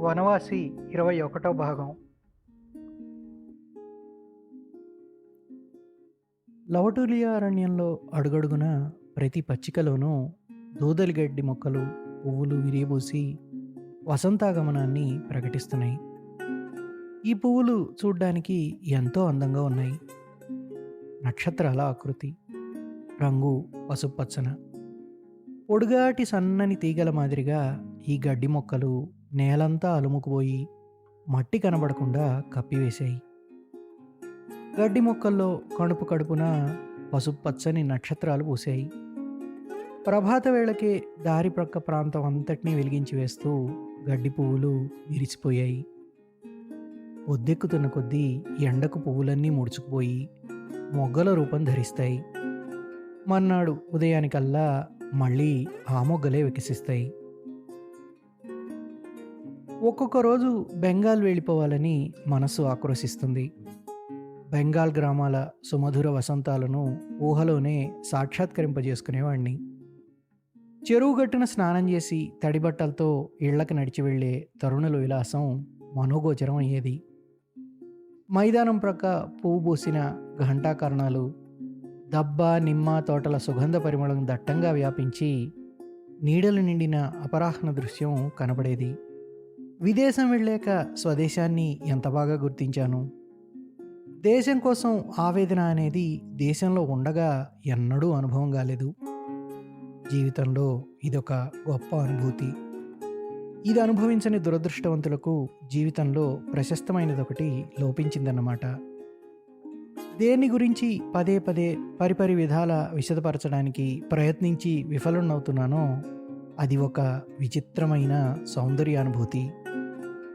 వనవాసి ఇరవై ఒకటో భాగం. లవటూలియా అరణ్యంలో అడుగడుగున ప్రతి పచ్చికలోనూ దూదలి గడ్డి మొక్కలు పువ్వులు విరియబూసి వసంతాగమనాన్ని ప్రకటిస్తున్నాయి. ఈ పువ్వులు చూడ్డానికి ఎంతో అందంగా ఉన్నాయి. నక్షత్రాల ఆకృతి రంగు పసుపచ్చన పొడుగాటి సన్నని తీగల మాదిరిగా ఈ గడ్డి మొక్కలు నేలంతా అలుముకుపోయి మట్టి కనబడకుండా కప్పివేశాయి గడ్డి మొక్కల్లో కడుపు కడుపున పసుపచ్చని నక్షత్రాలు పూసాయి ప్రభాత వేళకే దారి ప్రక్క ప్రాంతం అంతటినీ వెలిగించి వేస్తూ గడ్డి పువ్వులు విరిచిపోయాయి ఒద్దెక్కుతున్న కొద్దీ ఎండకు పువ్వులన్నీ ముడుచుకుపోయి మొగ్గల రూపం ధరిస్తాయి. మర్నాడు ఉదయానికల్లా మళ్ళీ ఆ మొగ్గలే వికసిస్తాయి. ఒక్కొక్క రోజు బెంగాల్ వెళ్ళిపోవాలని మనస్సు ఆక్రోశిస్తుంది. బెంగాల్ గ్రామాల సుమధుర వసంతాలను ఊహలోనే సాక్షాత్కరింపజేసుకునేవాణ్ణి. చెరువు గట్టున స్నానం చేసి తడిబట్టలతో ఇళ్ళకు నడిచి వెళ్ళే తరుణుల విలాసం మనోగోచరం అయ్యేది. మైదానం ప్రక్క పువ్వు పూసిన ఘంటాకరణాలు దబ్బ నిమ్మ తోటల సుగంధ పరిమళం దట్టంగా వ్యాపించి నీడలు నిండిన అపరాహ్న దృశ్యం కనబడేది. విదేశం వెళ్ళాక స్వదేశాన్ని ఎంత బాగా గుర్తించాను? దేశం కోసం ఆవేదన అనేది దేశంలో ఉండగా ఎన్నడూ అనుభవం కాలేదు. జీవితంలో ఇదొక గొప్ప అనుభూతి. ఇది అనుభవించని దురదృష్టవంతులకు జీవితంలో ప్రశస్తమైనదొకటి లోపించిందన్నమాట. దేని గురించి పదే పదే పరిపరి విధాల విశదపరచడానికి ప్రయత్నించి విఫలనవుతున్నానో అది ఒక విచిత్రమైన సౌందర్యానుభూతి.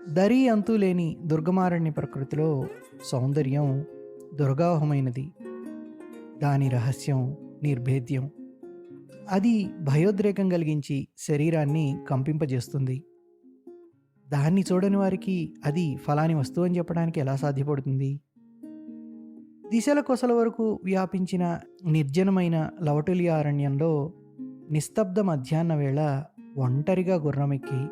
దరి అంతు లేని దుర్గమారణ్య ప్రకృతిలో సౌందర్యం దుర్గాహమైనది. దాని రహస్యం నిర్భేద్యం. అది భయోద్రేకం కలిగించి శరీరాన్ని కంపింపజేస్తుంది. దాన్ని చూడని వారికి అది ఫలాని వస్తువు అని చెప్పడానికి ఎలా సాధ్యపడుతుంది? దిశల కొసల వరకు వ్యాపించిన నిర్జనమైన లవటులి అరణ్యంలో నిస్తబ్ద మధ్యాహ్న వేళ ఒంటరిగా గుర్రమెక్కి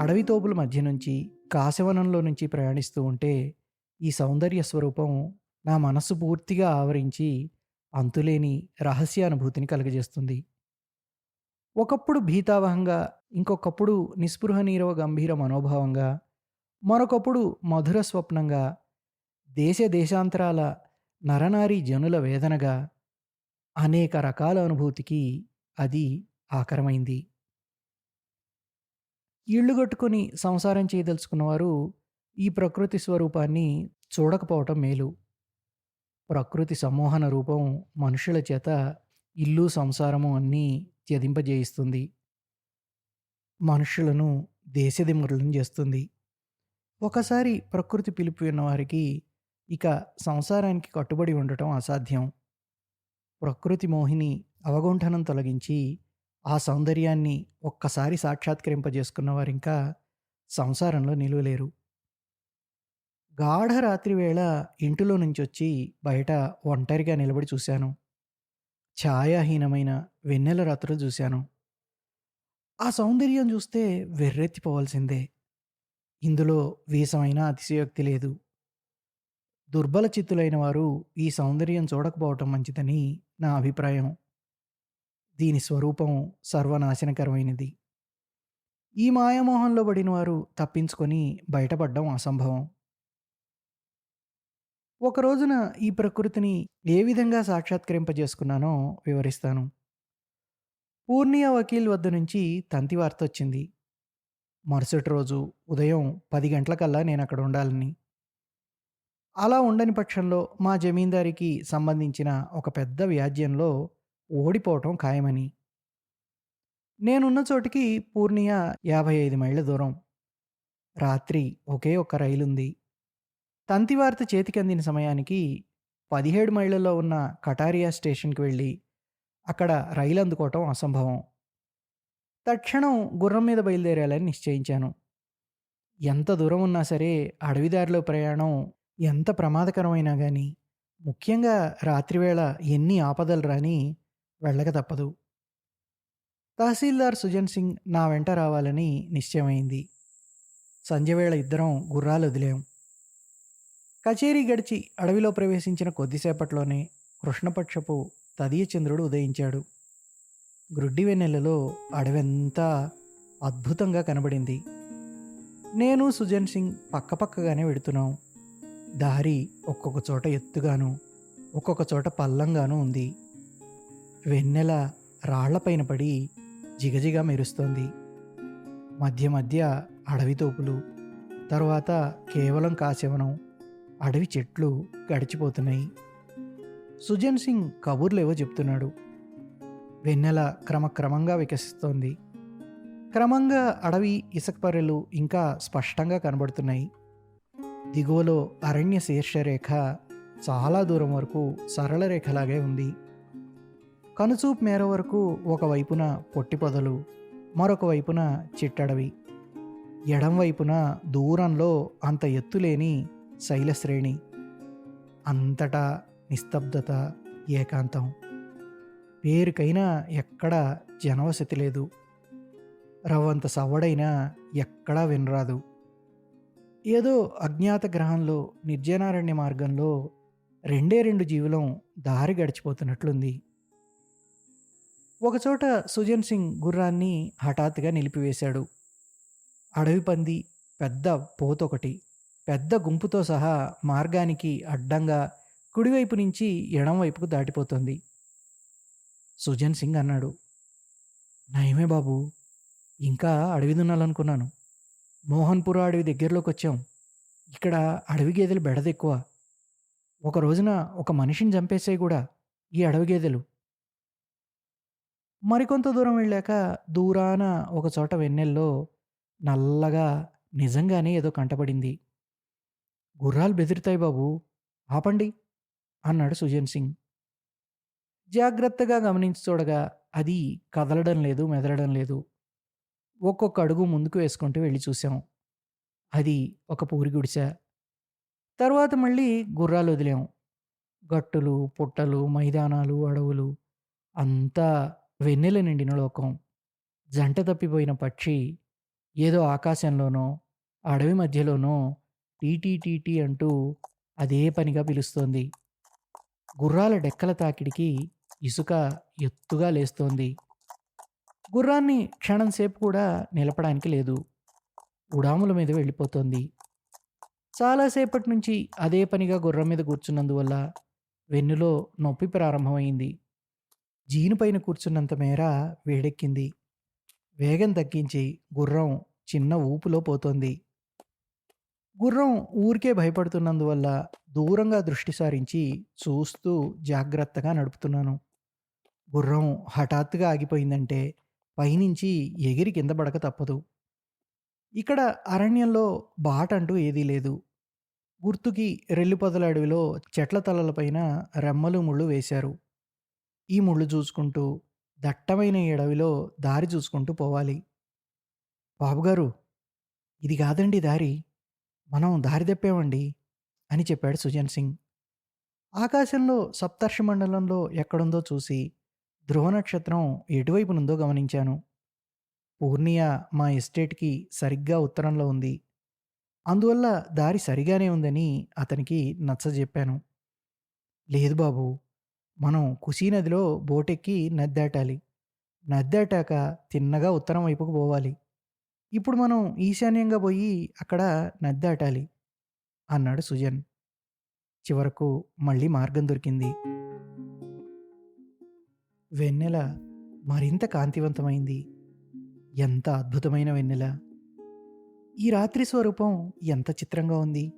అడవితోపుల మధ్య నుంచి కాశవనంలో నుంచి ప్రయాణిస్తూ ఉంటే ఈ సౌందర్య స్వరూపం నా మనస్సు పూర్తిగా ఆవరించి అంతులేని రహస్యానుభూతిని కలుగజేస్తుంది. ఒకప్పుడు భీతావహంగా ఇంకొకప్పుడు నిస్పృహ నీరవ గంభీర మనోభావంగా మరొకప్పుడు మధుర స్వప్నంగా దేశ దేశాంతరాల నరనారీ జనుల వేదనగా అనేక రకాల అనుభూతికి అది ఆకరమైంది ఇళ్ళు కట్టుకొని సంసారం చేయదలుచుకున్నవారు ఈ ప్రకృతి స్వరూపాన్ని చూడకపోవటం మేలు. ప్రకృతి సమ్మోహన రూపం మనుషుల చేత ఇల్లు సంసారము అన్నీ త్యదింపజేయిస్తుంది మనుషులను దేశదిమరులను చేస్తుంది. ఒకసారి ప్రకృతి పిలుపు విన్నవారికి ఇక సంసారానికి కట్టుబడి ఉండటం అసాధ్యం. ప్రకృతి మోహిని అవగుంఠనం తొలగించి ఆ సౌందర్యాన్ని ఒక్కసారి సాక్షాత్కరింపజేసుకున్న వారింకా సంసారంలో నిలువలేరు. గాఢ రాత్రి వేళ ఇంటిలో నుంచి వచ్చి బయట ఒంటరిగా నిలబడి చూశాను. ఛాయాహీనమైన వెన్నెల రాత్రులు చూశాను. ఆ సౌందర్యం చూస్తే వెర్రెత్తిపోవాల్సిందే. ఇందులో వీసమైన అతిశయోక్తి లేదు. దుర్బల చిత్తులైన వారు ఈ సౌందర్యం చూడకపోవటం మంచిదని నా అభిప్రాయం. దీని స్వరూపం సర్వనాశనకరమైనది. ఈ మాయామోహంలో పడిన వారు తప్పించుకొని బయటపడడం అసంభవం. ఒక రోజున ఈ ప్రకృతిని ఏ విధంగా సాక్షాత్కరింపజేసుకున్నానో వివరిస్తాను. పూర్ణియా వకీల్ వద్ద నుంచి తంతి వార్త వచ్చింది. మరుసటి రోజు ఉదయం పది గంటలకల్లా నేను అక్కడ ఉండాలని. అలా ఉండని పక్షంలో మా జమీందారికి సంబంధించిన ఒక పెద్ద వ్యాజ్యంలో ఓడిపోవటం ఖాయమని. నేనున్న చోటికి పూర్ణియా యాభై ఐదు మైళ్ళ దూరం. రాత్రి ఒకే ఒక్క రైలుంది. తంతివార్త చేతికందిన చేతికి అందిన సమయానికి పదిహేడు మైళ్ళలో ఉన్న కటారియా స్టేషన్కి వెళ్ళి అక్కడ రైలు అందుకోవటం అసంభవం. తక్షణం గుర్రం మీద బయలుదేరాలని నిశ్చయించాను. ఎంత దూరం ఉన్నా సరే అడవిదారిలో ప్రయాణం ఎంత ప్రమాదకరమైనా కానీ ముఖ్యంగా రాత్రివేళ ఎన్ని ఆపదలు రాని వెళ్ళక తప్పదు. తహసీల్దార్ సుజన్ సింగ్ నా వెంట రావాలని నిశ్చయమైంది. సంధ్యవేళ ఇద్దరం గుర్రాలు వదిలేం. కచేరీ గడిచి అడవిలో ప్రవేశించిన కొద్దిసేపట్లోనే కృష్ణపక్షపు తదియ చంద్రుడు ఉదయించాడు. గ్రుడ్డి వెన్నెలలో అడవంతా అద్భుతంగా కనబడింది. నేను సుజన్ సింగ్ పక్కపక్కగానే వెడుతున్నాం. దారి ఒక్కొక్క చోట ఎత్తుగాను ఒక్కొక్క చోట పల్లంగాను ఉంది. వెన్నెల రాళ్ళపైన పడి జిగజిగా మెరుస్తోంది. మధ్య మధ్య అడవి తోపులు తరువాత కేవలం కాశవనం అడవి చెట్లు గడిచిపోతున్నాయి. సుజన్ సింగ్ కబుర్లేవో చెప్తున్నాడు. వెన్నెల క్రమక్రమంగా వికసిస్తోంది. క్రమంగా అడవి ఇసుకపర్రెలు ఇంకా స్పష్టంగా కనబడుతున్నాయి. దిగువలో అరణ్య శీర్షరేఖ చాలా దూరం వరకు సరళ రేఖలాగే ఉంది. కనుచూపు మేర వరకు ఒకవైపున పొట్టి పొదలు మరొక వైపున చిట్టడవి. ఎడం వైపున దూరంలో అంత ఎత్తులేని శైలశ్రేణి. అంతటా నిస్తబ్దత ఏకాంతం. పేరుకైనా ఎక్కడ జనవసతి లేదు. రవ్వంత సవ్వడైనా ఎక్కడా వినరాదు. ఏదో అజ్ఞాత గ్రహంలో నిర్జనారణ్య మార్గంలో రెండే రెండు జీవులం దారి గడిచిపోతున్నట్లుంది. ఒకచోట సుజన్ సింగ్ గుర్రాన్ని హఠాత్తుగా నిలిపివేశాడు. అడవి పంది పెద్ద పోతొకటి పెద్ద గుంపుతో సహా మార్గానికి అడ్డంగా కుడివైపు నుంచి ఎడంవైపుకు దాటిపోతుంది. సుజన్ సింగ్ అన్నాడు నయమే బాబు ఇంకా అడవి దున్నాలనుకున్నాను. మోహన్పుర అడవి దగ్గరలోకి వచ్చాం ఇక్కడ అడవి గేదెలు బెడదెక్కువ. ఒక రోజున ఒక మనిషిని చంపేసాయి కూడా ఈ అడవి గేదెలు. మరికొంత దూరం వెళ్ళాక దూరాన ఒక చోట వెన్నెల్లో నల్లగా నిజంగానే ఏదో కంటపడింది. గుర్రాలు బెదిరితాయి బాబు ఆపండి అన్నాడు సుజన్ సింగ్. జాగ్రత్తగా గమనించి చూడగా అది కదలడం లేదు మెదలడం లేదు. ఒక్కొక్క అడుగు ముందుకు వేసుకుంటూ వెళ్ళి చూసాం. అది ఒక పూరి గుడిసె. తర్వాత మళ్ళీ గుర్రాలు వదిలాం. గట్టులు పుట్టలు మైదానాలు అడవులు. అంతా వెన్నెల నిండిన లోకం. జంట తప్పిపోయిన పక్షి. ఏదో ఆకాశంలోనో అడవి మధ్యలోనో టీటీటీటీ అంటూ అదే పనిగా పిలుస్తోంది. గుర్రాల డెక్కల తాకిడికి ఇసుక ఎత్తుగా లేస్తోంది. గుర్రాన్ని క్షణం సేపు కూడా నిలపడానికి లేదు. ఉడాముల మీద వెళ్ళిపోతోంది. చాలాసేపటి నుంచి అదే పనిగా గుర్రం మీద కూర్చున్నందువల్ల వెన్నులో నొప్పి ప్రారంభమైంది. జీను పైన కూర్చున్నంత మేర వేడెక్కింది. వేగం తగ్గించి గుర్రం చిన్న ఊపులో పోతోంది. గుర్రం ఊరికే భయపడుతున్నందువల్ల దూరంగా దృష్టి సారించి చూస్తూ జాగ్రత్తగా నడుపుతున్నాను. గుర్రం హఠాత్తుగా ఆగిపోయిందంటే పైనుంచి ఎగిరి కింద పడక తప్పదు. ఇక్కడ అరణ్యంలో బాట అంటూ ఏదీ లేదు. గుర్తుకి రెల్లిపొదల అడవిలో చెట్ల తలలపైన రెమ్మలు ముళ్ళు వేశారు. ఈ ముళ్ళు చూసుకుంటూ దట్టమైన ఈ అడవిలో దారి చూసుకుంటూ పోవాలి. బాబుగారు ఇది కాదండి దారి. మనం దారి తప్పామండి అని చెప్పాడు సుజన్ సింగ్. ఆకాశంలో సప్తర్షి మండలంలో ఎక్కడుందో చూసి ధ్రువ నక్షత్రం ఎటువైపు నుందో గమనించాను. పూర్ణియ మా ఎస్టేట్కి సరిగ్గా ఉత్తరంలో ఉంది. అందువల్ల దారి సరిగానే ఉందని అతనికి నచ్చజెప్పాను లేదు బాబు మనం కుసీ నదిలో బోటెక్కి నది దాటాలి. నది దాటాక తిన్నగా ఉత్తరం వైపుకు పోవాలి. ఇప్పుడు మనం ఈశాన్యంగా పోయి అక్కడ నది దాటాలి అన్నాడు సుజన్. చివరకు మళ్ళీ మార్గం దొరికింది. వెన్నెల మరింత కాంతివంతమైంది. ఎంత అద్భుతమైన వెన్నెల! ఈ రాత్రి స్వరూపం ఎంత చిత్రంగా ఉంది!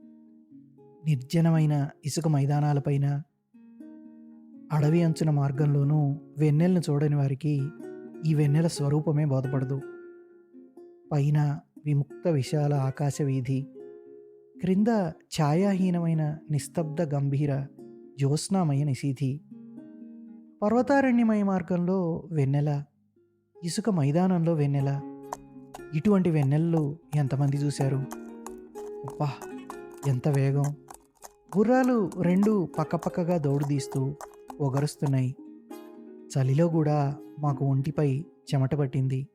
నిర్జనమైన ఇసుక మైదానాలపైన అడవి అంచున మార్గంలోనూ వెన్నెలను చూడని వారికి ఈ వెన్నెల స్వరూపమే బోధపడదు. పైన విముక్త విశాల ఆకాశ వీధి క్రింద ఛాయాహీనమైన నిస్తబ్ద గంభీర జ్యోత్స్నామయ నిశీధి పర్వతారణ్యమయ మార్గంలో వెన్నెల ఇసుక మైదానంలో వెన్నెల. ఇటువంటి వెన్నెలలు ఎంతమంది చూశారు? అబ్బా ఎంత వేగం. గుర్రాలు రెండు పక్కపక్కగా దౌడుదీస్తూ ఒగరుస్తున్నాయి. చలిలో కూడా మాకు ఒంటిపై చెమట పట్టింది.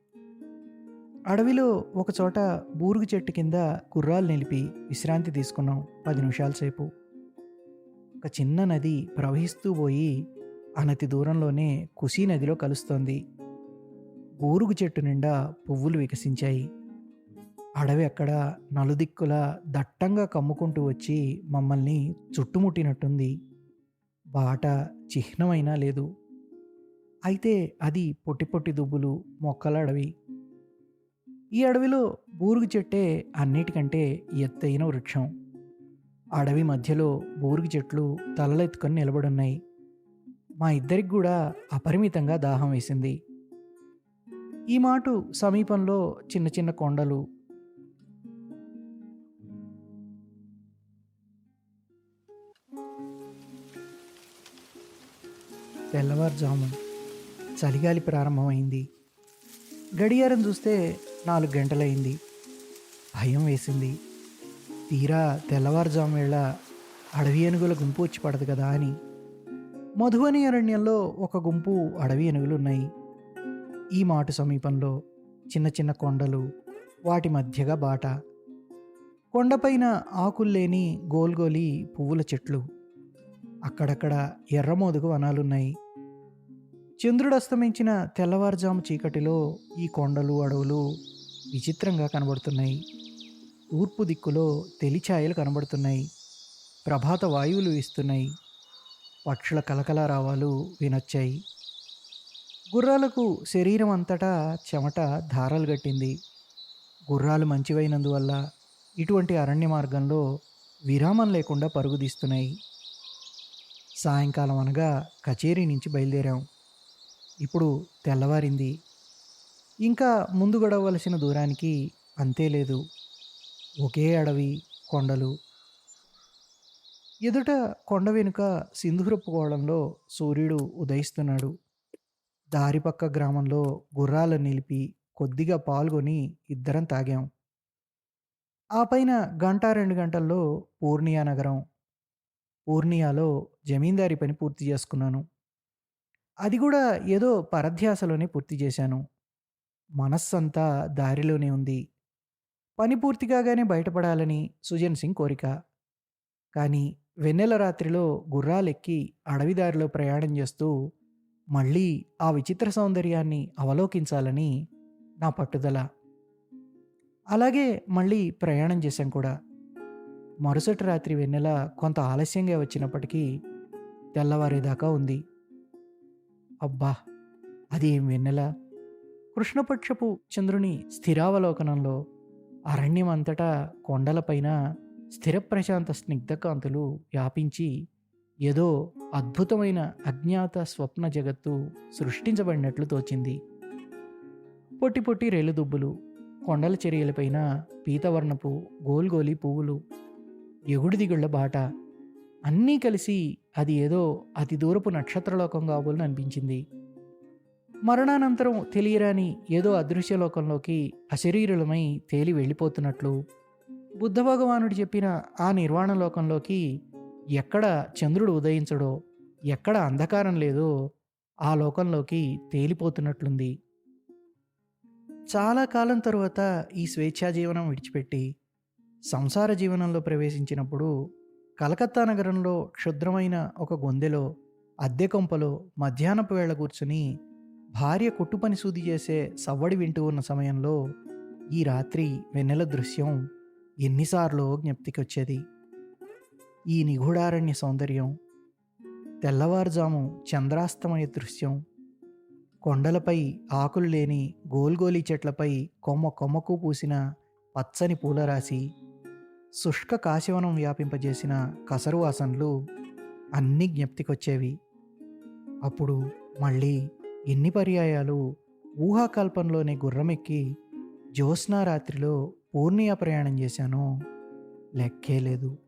అడవిలో ఒకచోట బూరుగు చెట్టు కింద గుర్రాలు నిలిపి విశ్రాంతి తీసుకున్నాం పది నిమిషాల సేపు. ఒక చిన్న నది ప్రవహిస్తూ పోయి అనతి దూరంలోనే కుసీ నదిలో కలుస్తోంది. బూరుగు చెట్టు నిండా పువ్వులు వికసించాయి. అడవి అక్కడ నలుదిక్కులా దట్టంగా కమ్ముకుంటూ వచ్చి మమ్మల్ని చుట్టుముట్టినట్టుంది. బాట చిహ్నమైనా లేదు. అయితే అది పొట్టి పొట్టి దుబ్బులు మొక్కల అడవి. ఈ అడవిలో బూరుగు చెట్టే అన్నిటికంటే ఎత్తైన వృక్షం. అడవి మధ్యలో బూరుగు చెట్లు తలలెత్తుకొని నిలబడున్నాయి. మా ఇద్దరికి కూడా అపరిమితంగా దాహం వేసింది. ఈ మాటు సమీపంలో చిన్న చిన్న కొండలు. తెల్లవారుజాము చలిగాలి ప్రారంభమైంది. గడియారం చూస్తే నాలుగు గంటలైంది. భయం వేసింది. తీరా తెల్లవారుజాము వేళ అడవి ఏనుగుల గుంపు వచ్చి పడదు కదా అని మధువని అరణ్యంలో ఒక గుంపు అడవి ఏనుగులు ఉన్నాయి ఈ మాటు సమీపంలో చిన్న చిన్న కొండలు వాటి మధ్యగా బాట. కొండపైన ఆకుల్లేని గోల్గోలి పువ్వుల చెట్లు. అక్కడక్కడ ఎర్రమోదుగు వనాలున్నాయి. చంద్రుడు అస్తమించిన తెల్లవారుజాము చీకటిలో ఈ కొండలు అడవులు విచిత్రంగా కనబడుతున్నాయి. తూర్పు దిక్కులో తెలిఛాయలు కనబడుతున్నాయి. ప్రభాత వాయువులు వీస్తున్నాయి. పక్షుల కలకలారావాలు వినొచ్చాయి. గుర్రాలకు శరీరం అంతటా చెమట ధారలు గట్టింది. గుర్రాలు మంచివైనందువల్ల ఇటువంటి అరణ్య మార్గంలో విరామం లేకుండా పరుగుదీస్తున్నాయి సాయంకాలం అనగా కచేరీ నుంచి బయలుదేరాం. ఇప్పుడు తెల్లవారింది. ఇంకా ముందు గడవలసిన దూరానికి అంతే లేదు. ఒకే అడవి కొండలు ఎదుట కొండ వెనుక సింధూరపు గోళంలో సూర్యుడు ఉదయిస్తున్నాడు. దారి పక్క గ్రామంలో గుర్రాలను నిలిపి కొద్దిగా పాల్గొని ఇద్దరం తాగాం. ఆ పైన గంట రెండు గంటల్లో పూర్ణియా నగరం. పూర్ణియాలో జమీందారీ పని పూర్తి చేసుకున్నాను. అది కూడా ఏదో పరధ్యాసలోనే పూర్తి చేశాను. మనస్సంతా దారిలోనే ఉంది. పని పూర్తి కాగానే బయటపడాలని సుజన్ సింగ్ కోరిక. కానీ వెన్నెల రాత్రిలో గుర్రాలెక్కి అడవి దారిలో ప్రయాణం చేస్తూ మళ్ళీ ఆ విచిత్ర సౌందర్యాన్ని అవలోకించాలని నా పట్టుదల. అలాగే మళ్ళీ ప్రయాణం చేశాం కూడా. మరుసటి రాత్రి వెన్నెల కొంత ఆలస్యంగా వచ్చినప్పటికీ తెల్లవారేదాకా ఉంది. అబ్బా! అదేం వెన్నెల? కృష్ణపక్షపు చంద్రుని స్థిరావలోకనంలో అరణ్యం అంతటా కొండలపైన స్థిర ప్రశాంత స్నిగ్ధకాంతులు వ్యాపించి ఏదో అద్భుతమైన అజ్ఞాత స్వప్న జగత్తు సృష్టించబడినట్లు తోచింది. పొట్టి పొట్టి రేలుదుబ్బులు కొండల చర్యలపైన పీతవర్ణపు గోల్గోలి పువ్వులు ఎగుడుదిగుళ్ళ బాట అన్నీ కలిసి అది ఏదో అతి దూరపు నక్షత్రలోకం కాబోలని అనిపించింది. మరణానంతరం తెలియరాని ఏదో అదృశ్యలోకంలోకి అశరీరులమై తేలి వెళ్ళిపోతున్నట్లు బుద్ధ భగవానుడు చెప్పిన ఆ నిర్వాణ లోకంలోకి ఎక్కడ చంద్రుడు ఉదయించడో ఎక్కడ అంధకారం లేదో ఆ లోకంలోకి తేలిపోతున్నట్లుంది. చాలా కాలం తరువాత ఈ స్వేచ్ఛా జీవనం విడిచిపెట్టి సంసార జీవనంలో ప్రవేశించినప్పుడు కలకత్తా నగరంలో క్షుద్రమైన ఒక గొందెలో అద్దె కొంపలో మధ్యాహ్నపు వేళ కూర్చుని భార్య కుట్టుపని సూది చేసే సవ్వడి వింటూ ఉన్న సమయంలో ఈ రాత్రి వెన్నెల దృశ్యం ఎన్నిసార్లు జ్ఞప్తికొచ్చేది? ఈ నిగూఢారణ్య సౌందర్యం తెల్లవారుజాము చంద్రాస్తమయ దృశ్యం కొండలపై ఆకులు లేని గోల్గోలి చెట్లపై కొమ్మ కొమ్మకు పూసిన పచ్చని పూలరాశి శుష్క కాశివనం వ్యాపింపజేసిన కసరువాసనలు అన్నీ జ్ఞప్తికొచ్చేవి. అప్పుడు మళ్ళీ ఎన్ని పర్యాయాలు ఊహాకల్పంలోనే గుర్రమెక్కి జ్యోత్స్నా రాత్రిలో పూర్ణియా ప్రయాణం చేశానో? లెక్కే లేదు.